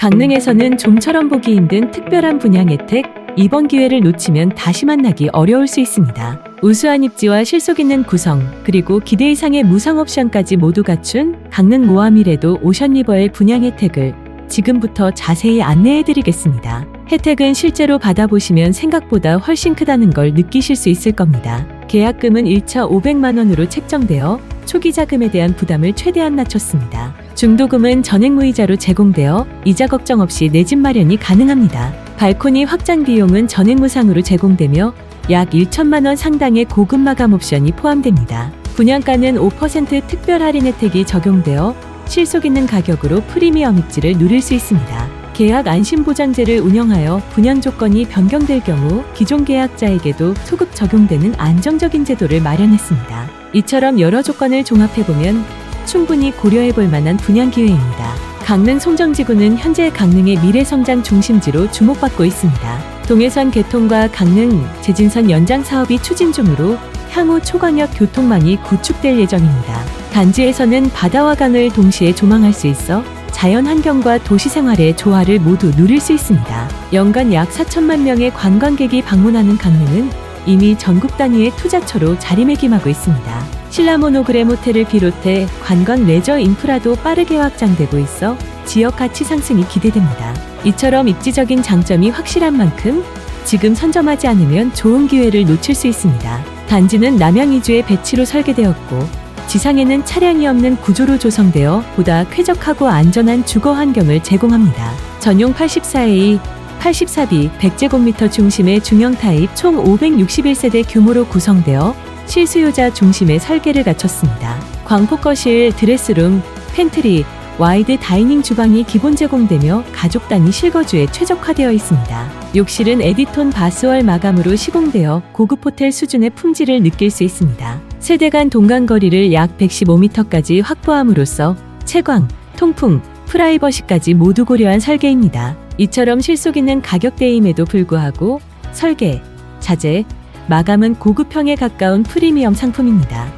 강릉에서는 좀처럼 보기 힘든 특별한 분양 혜택, 이번 기회를 놓치면 다시 만나기 어려울 수 있습니다. 우수한 입지와 실속 있는 구성, 그리고 기대 이상의 무상 옵션까지 모두 갖춘 강릉 모아미래도 오션리버의 분양 혜택을 지금부터 자세히 안내해 드리겠습니다. 혜택은 실제로 받아보시면 생각보다 훨씬 크다는 걸 느끼실 수 있을 겁니다. 계약금은 1차 500만 원으로 책정되어 초기 자금에 대한 부담을 최대한 낮췄습니다. 중도금은 전액 무이자로 제공되어 이자 걱정 없이 내 집 마련이 가능합니다. 발코니 확장 비용은 전액 무상으로 제공되며 약 1천만 원 상당의 고급 마감 옵션이 포함됩니다. 분양가는 5% 특별 할인 혜택이 적용되어 실속 있는 가격으로 프리미엄 입지를 누릴 수 있습니다. 계약 안심보장제를 운영하여 분양 조건이 변경될 경우 기존 계약자에게도 소급 적용되는 안정적인 제도를 마련했습니다. 이처럼 여러 조건을 종합해보면 충분히 고려해 볼 만한 분양 기회입니다. 강릉 송정지구는 현재 강릉의 미래 성장 중심지로 주목받고 있습니다. 동해선 개통과 강릉 제진선 연장 사업이 추진 중으로 향후 초광역 교통망이 구축될 예정입니다. 단지에서는 바다와 강을 동시에 조망할 수 있어 자연 환경과 도시 생활의 조화를 모두 누릴 수 있습니다. 연간 약 4천만 명의 관광객이 방문하는 강릉은 이미 전국 단위의 투자처로 자리매김하고 있습니다. 신라 모노그램 호텔을 비롯해 관광 레저 인프라도 빠르게 확장되고 있어 지역 가치 상승이 기대됩니다. 이처럼 입지적인 장점이 확실한 만큼 지금 선점하지 않으면 좋은 기회를 놓칠 수 있습니다. 단지는 남양 이주의 배치로 설계되었고 지상에는 차량이 없는 구조로 조성되어 보다 쾌적하고 안전한 주거 환경을 제공합니다. 전용 84A, 84B 100제곱미터 중심의 중형 타입 총 561세대 규모로 구성되어 실수요자 중심의 설계를 갖췄습니다. 광폭 거실, 드레스룸, 팬트리, 와이드 다이닝 주방이 기본 제공되며 가족 단위 실거주에 최적화되어 있습니다. 욕실은 에디톤 바스월 마감으로 시공되어 고급 호텔 수준의 품질을 느낄 수 있습니다. 세대 간 동간 거리를 약 115m까지 확보함으로써 채광, 통풍, 프라이버시까지 모두 고려한 설계입니다. 이처럼 실속 있는 가격대임에도 불구하고 설계, 자재, 마감은 고급형에 가까운 프리미엄 상품입니다.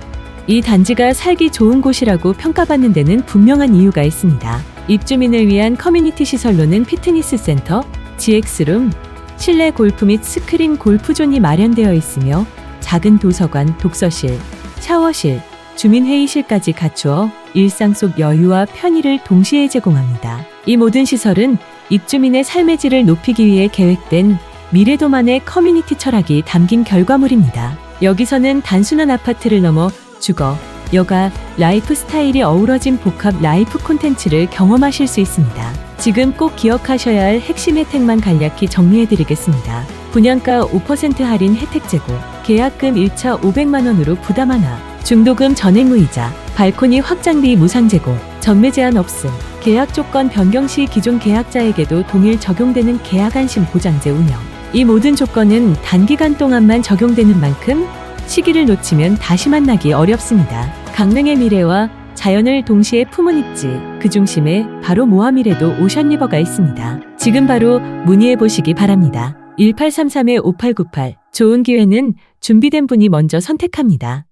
이 단지가 살기 좋은 곳이라고 평가받는 데는 분명한 이유가 있습니다. 입주민을 위한 커뮤니티 시설로는 피트니스 센터, GX룸, 실내 골프 및 스크린 골프존이 마련되어 있으며 작은 도서관, 독서실, 샤워실, 주민회의실까지 갖추어 일상 속 여유와 편의를 동시에 제공합니다. 이 모든 시설은 입주민의 삶의 질을 높이기 위해 계획된 미래도만의 커뮤니티 철학이 담긴 결과물입니다. 여기서는 단순한 아파트를 넘어 주거, 여가, 라이프 스타일이 어우러진 복합 라이프 콘텐츠를 경험하실 수 있습니다. 지금 꼭 기억하셔야 할 핵심 혜택만 간략히 정리해드리겠습니다. 분양가 5% 할인 혜택 제공, 계약금 1차 500만 원으로 부담 하나, 중도금 전액 무이자, 발코니 확장비 무상 제공, 전매 제한 없음, 계약 조건 변경 시 기존 계약자에게도 동일 적용되는 계약 안심 보장제 운영. 이 모든 조건은 단기간 동안만 적용되는 만큼 시기를 놓치면 다시 만나기 어렵습니다. 강릉의 미래와 자연을 동시에 품은 입지, 그 중심에 바로 모아미래도 오션리버가 있습니다. 지금 바로 문의해 보시기 바랍니다. 1833-5898. 좋은 기회는 준비된 분이 먼저 선택합니다.